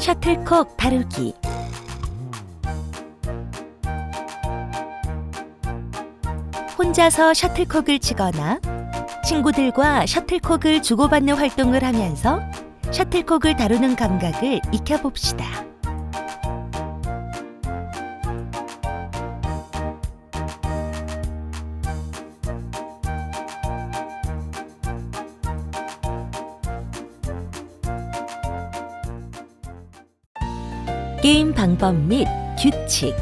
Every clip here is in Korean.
셔틀콕 다루기 혼자서 셔틀콕을 치거나 친구들과 셔틀콕을 주고받는 활동을 하면서 셔틀콕을 다루는 감각을 익혀봅시다. 게임 방법 및 규칙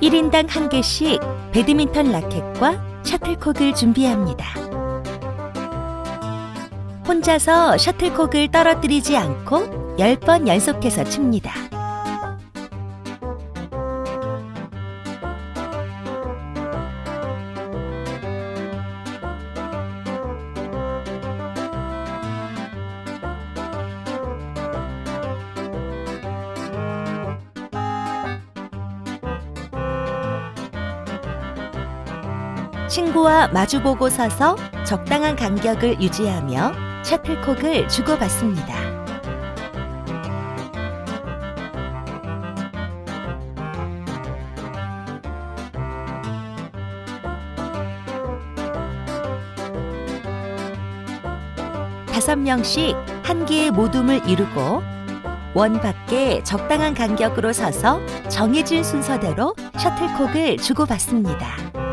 1인당 한 개씩 배드민턴 라켓과 셔틀콕을 준비합니다. 혼자서 셔틀콕을 떨어뜨리지 않고 10번 연속해서 칩니다. 친구와 마주보고 서서 적당한 간격을 유지하며 셔틀콕을 주고받습니다. 다섯 명씩 한 개의 모둠을 이루고 원 밖에 적당한 간격으로 서서 정해진 순서대로 셔틀콕을 주고받습니다.